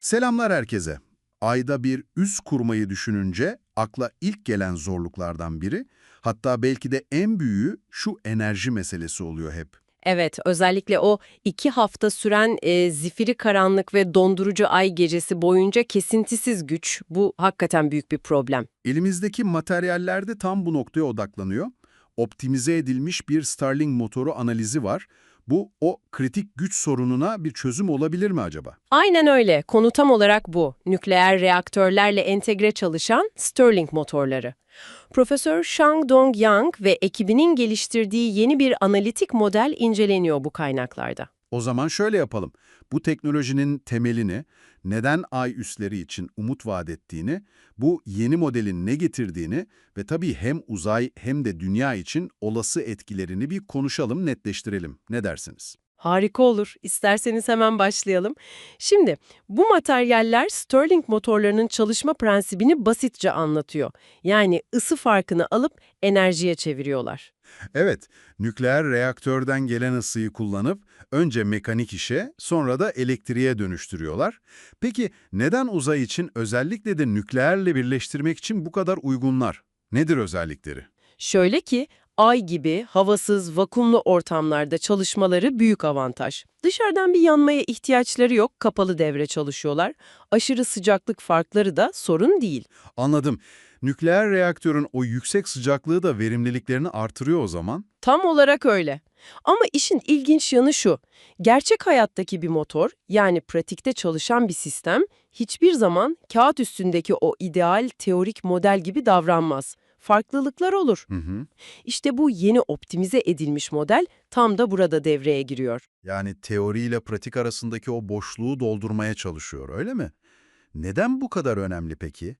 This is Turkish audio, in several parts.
Selamlar herkese. Ayda bir üs kurmayı düşününce akla ilk gelen zorluklardan biri, hatta belki de en büyüğü şu enerji meselesi oluyor hep. Evet, özellikle o iki hafta süren e, zifiri karanlık ve dondurucu ay gecesi boyunca kesintisiz güç, bu hakikaten büyük bir problem. Elimizdeki materyaller de tam bu noktaya odaklanıyor. Optimize edilmiş bir Starling motoru analizi var. Bu o kritik güç sorununa bir çözüm olabilir mi acaba? Aynen öyle, konu tam olarak bu. Nükleer reaktörlerle entegre çalışan Stirling motorları. Profesör Shang Dong Yang ve ekibinin geliştirdiği yeni bir analitik model inceleniyor bu kaynaklarda. O zaman şöyle yapalım. Bu teknolojinin temelini, neden ay üsleri için umut vaat ettiğini, bu yeni modelin ne getirdiğini ve tabii hem uzay hem de dünya için olası etkilerini bir konuşalım, netleştirelim. Ne dersiniz? Harika olur. İsterseniz hemen başlayalım. Şimdi bu materyaller Stirling motorlarının çalışma prensibini basitçe anlatıyor. Yani ısı farkını alıp enerjiye çeviriyorlar. Evet, nükleer reaktörden gelen ısıyı kullanıp önce mekanik işe, sonra da elektriğe dönüştürüyorlar. Peki neden uzay için özellikle de nükleerle birleştirmek için bu kadar uygunlar? Nedir özellikleri? Şöyle ki ay gibi havasız, vakumlu ortamlarda çalışmaları büyük avantaj. Dışarıdan bir yanmaya ihtiyaçları yok, kapalı devre çalışıyorlar. Aşırı sıcaklık farkları da sorun değil. Anladım. Nükleer reaktörün o yüksek sıcaklığı da verimliliklerini artırıyor o zaman. Tam olarak öyle. Ama işin ilginç yanı şu, gerçek hayattaki bir motor, yani pratikte çalışan bir sistem, hiçbir zaman kağıt üstündeki o ideal teorik model gibi davranmaz. Farklılıklar olur. Hı hı. İşte bu yeni optimize edilmiş model tam da burada devreye giriyor. Yani teoriyle pratik arasındaki o boşluğu doldurmaya çalışıyor, öyle mi? Neden bu kadar önemli peki?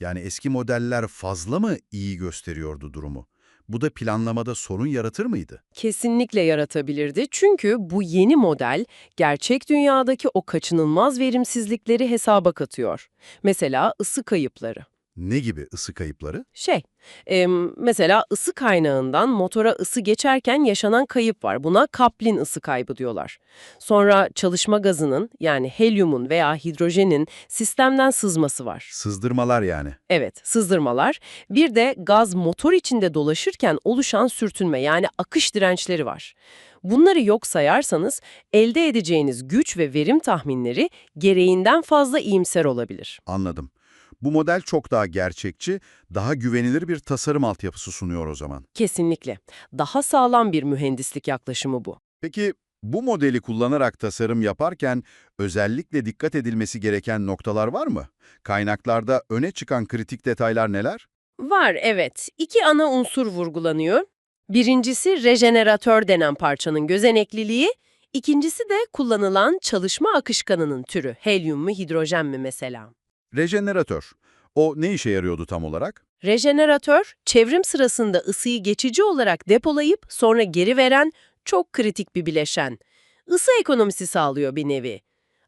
Yani eski modeller fazla mı iyi gösteriyordu durumu? Bu da planlamada sorun yaratır mıydı? Kesinlikle yaratabilirdi çünkü bu yeni model gerçek dünyadaki o kaçınılmaz verimsizlikleri hesaba katıyor. Mesela ısı kayıpları. Ne gibi ısı kayıpları? Şey, em, mesela ısı kaynağından motora ısı geçerken yaşanan kayıp var. Buna kaplin ısı kaybı diyorlar. Sonra çalışma gazının yani helyumun veya hidrojenin sistemden sızması var. Sızdırmalar yani. Evet, sızdırmalar. Bir de gaz motor içinde dolaşırken oluşan sürtünme yani akış dirençleri var. Bunları yok sayarsanız elde edeceğiniz güç ve verim tahminleri gereğinden fazla iyimser olabilir. Anladım. Bu model çok daha gerçekçi, daha güvenilir bir tasarım altyapısı sunuyor o zaman. Kesinlikle. Daha sağlam bir mühendislik yaklaşımı bu. Peki bu modeli kullanarak tasarım yaparken özellikle dikkat edilmesi gereken noktalar var mı? Kaynaklarda öne çıkan kritik detaylar neler? Var evet. İki ana unsur vurgulanıyor. Birincisi rejeneratör denen parçanın gözenekliliği, ikincisi de kullanılan çalışma akışkanının türü. Helyum mu hidrojen mi mesela? Rejeneratör. O ne işe yarıyordu tam olarak? Rejeneratör, çevrim sırasında ısıyı geçici olarak depolayıp sonra geri veren çok kritik bir bileşen. Isı ekonomisi sağlıyor bir nevi.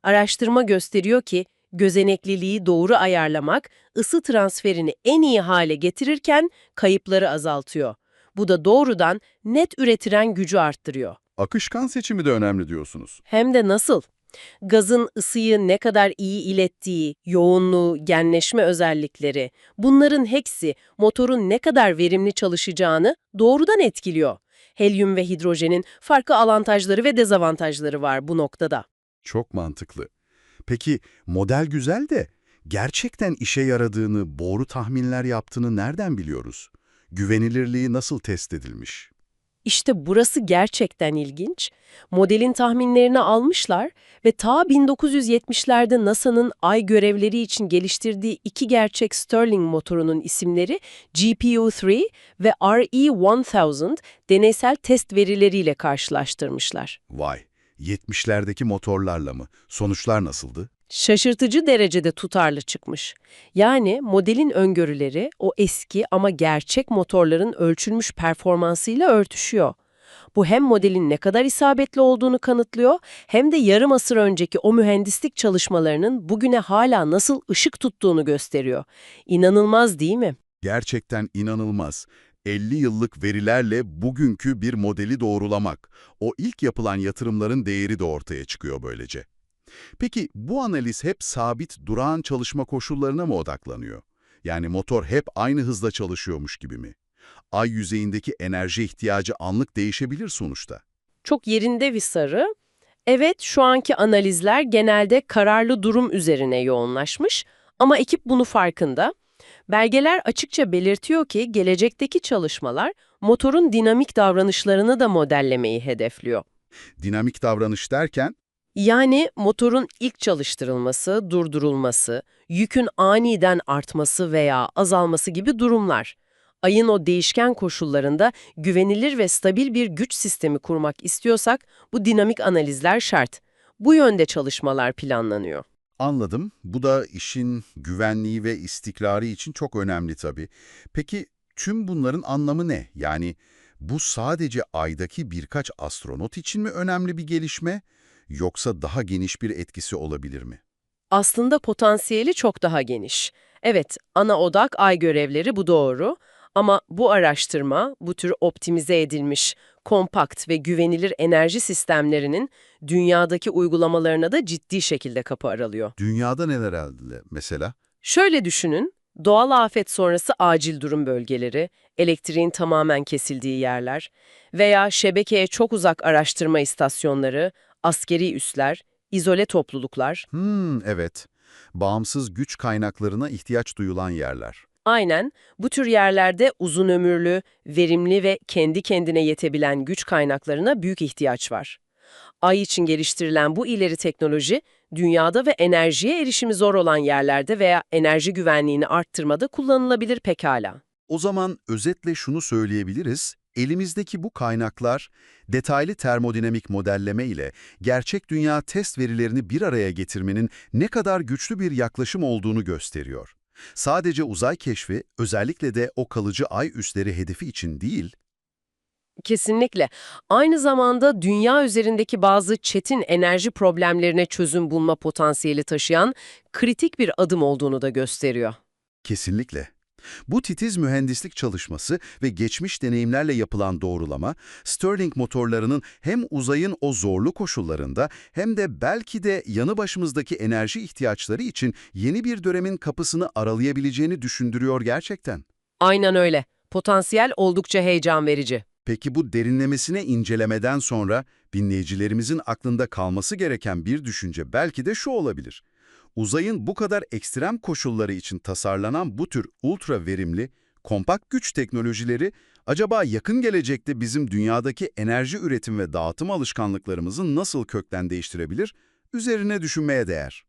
Araştırma gösteriyor ki gözenekliliği doğru ayarlamak ısı transferini en iyi hale getirirken kayıpları azaltıyor. Bu da doğrudan net üretilen gücü arttırıyor. Akışkan seçimi de önemli diyorsunuz. Hem de nasıl? Gazın ısıyı ne kadar iyi ilettiği, yoğunluğu, genleşme özellikleri, bunların hepsi motorun ne kadar verimli çalışacağını doğrudan etkiliyor. Helyum ve hidrojenin farklı avantajları ve dezavantajları var bu noktada. Çok mantıklı. Peki model güzel de gerçekten işe yaradığını, doğru tahminler yaptığını nereden biliyoruz? Güvenilirliği nasıl test edilmiş? İşte burası gerçekten ilginç. Modelin tahminlerini almışlar ve ta 1970'lerde NASA'nın ay görevleri için geliştirdiği iki gerçek Stirling motorunun isimleri GPU-3 ve RE-1000 deneysel test verileriyle karşılaştırmışlar. Vay, 70'lerdeki motorlarla mı? Sonuçlar nasıldı? Şaşırtıcı derecede tutarlı çıkmış. Yani modelin öngörüleri o eski ama gerçek motorların ölçülmüş performansıyla örtüşüyor. Bu hem modelin ne kadar isabetli olduğunu kanıtlıyor hem de yarım asır önceki o mühendislik çalışmalarının bugüne hala nasıl ışık tuttuğunu gösteriyor. İnanılmaz değil mi? Gerçekten inanılmaz. 50 yıllık verilerle bugünkü bir modeli doğrulamak. O ilk yapılan yatırımların değeri de ortaya çıkıyor böylece. Peki bu analiz hep sabit, durağan çalışma koşullarına mı odaklanıyor? Yani motor hep aynı hızda çalışıyormuş gibi mi? Ay yüzeyindeki enerji ihtiyacı anlık değişebilir sonuçta. Çok yerinde bir sarı. Evet, şu anki analizler genelde kararlı durum üzerine yoğunlaşmış ama ekip bunu farkında. Belgeler açıkça belirtiyor ki gelecekteki çalışmalar motorun dinamik davranışlarını da modellemeyi hedefliyor. Dinamik davranış derken, Yani motorun ilk çalıştırılması, durdurulması, yükün aniden artması veya azalması gibi durumlar. Ayın o değişken koşullarında güvenilir ve stabil bir güç sistemi kurmak istiyorsak bu dinamik analizler şart. Bu yönde çalışmalar planlanıyor. anladım. Bu da işin güvenliği ve istikrarı için çok önemli tabii. Peki tüm bunların anlamı ne? Yani bu sadece aydaki birkaç astronot için mi önemli bir gelişme, yoksa daha geniş bir etkisi olabilir mi? Aslında potansiyeli çok daha geniş. Evet, ana odak ay görevleri bu doğru. Ama bu araştırma, bu tür optimize edilmiş, kompakt ve güvenilir enerji sistemlerinin dünyadaki uygulamalarına da ciddi şekilde kapı aralıyor. Dünyada neler elde mesela? Şöyle düşünün, doğal afet sonrası acil durum bölgeleri, elektriğin tamamen kesildiği yerler veya şebekeye çok uzak araştırma istasyonları, askeri üsler, izole topluluklar. Hmm, evet. Bağımsız güç kaynaklarına ihtiyaç duyulan yerler. Aynen, bu tür yerlerde uzun ömürlü, verimli ve kendi kendine yetebilen güç kaynaklarına büyük ihtiyaç var. Ay için geliştirilen bu ileri teknoloji, dünyada ve enerjiye erişimi zor olan yerlerde veya enerji güvenliğini arttırmada kullanılabilir pekala. O zaman özetle şunu söyleyebiliriz, elimizdeki bu kaynaklar, detaylı termodinamik modelleme ile gerçek dünya test verilerini bir araya getirmenin ne kadar güçlü bir yaklaşım olduğunu gösteriyor. Sadece uzay keşfi, özellikle de o kalıcı ay üsleri hedefi için değil, Kesinlikle. Aynı zamanda dünya üzerindeki bazı çetin enerji problemlerine çözüm bulma potansiyeli taşıyan kritik bir adım olduğunu da gösteriyor. Kesinlikle. Bu titiz mühendislik çalışması ve geçmiş deneyimlerle yapılan doğrulama, Stirling motorlarının hem uzayın o zorlu koşullarında hem de belki de yanı başımızdaki enerji ihtiyaçları için yeni bir dönemin kapısını aralayabileceğini düşündürüyor gerçekten. Aynen öyle. Potansiyel oldukça heyecan verici. Peki bu derinlemesine incelemeden sonra dinleyicilerimizin aklında kalması gereken bir düşünce belki de şu olabilir. Uzayın bu kadar ekstrem koşulları için tasarlanan bu tür ultra verimli, kompakt güç teknolojileri acaba yakın gelecekte bizim dünyadaki enerji üretim ve dağıtım alışkanlıklarımızı nasıl kökten değiştirebilir? Üzerine düşünmeye değer.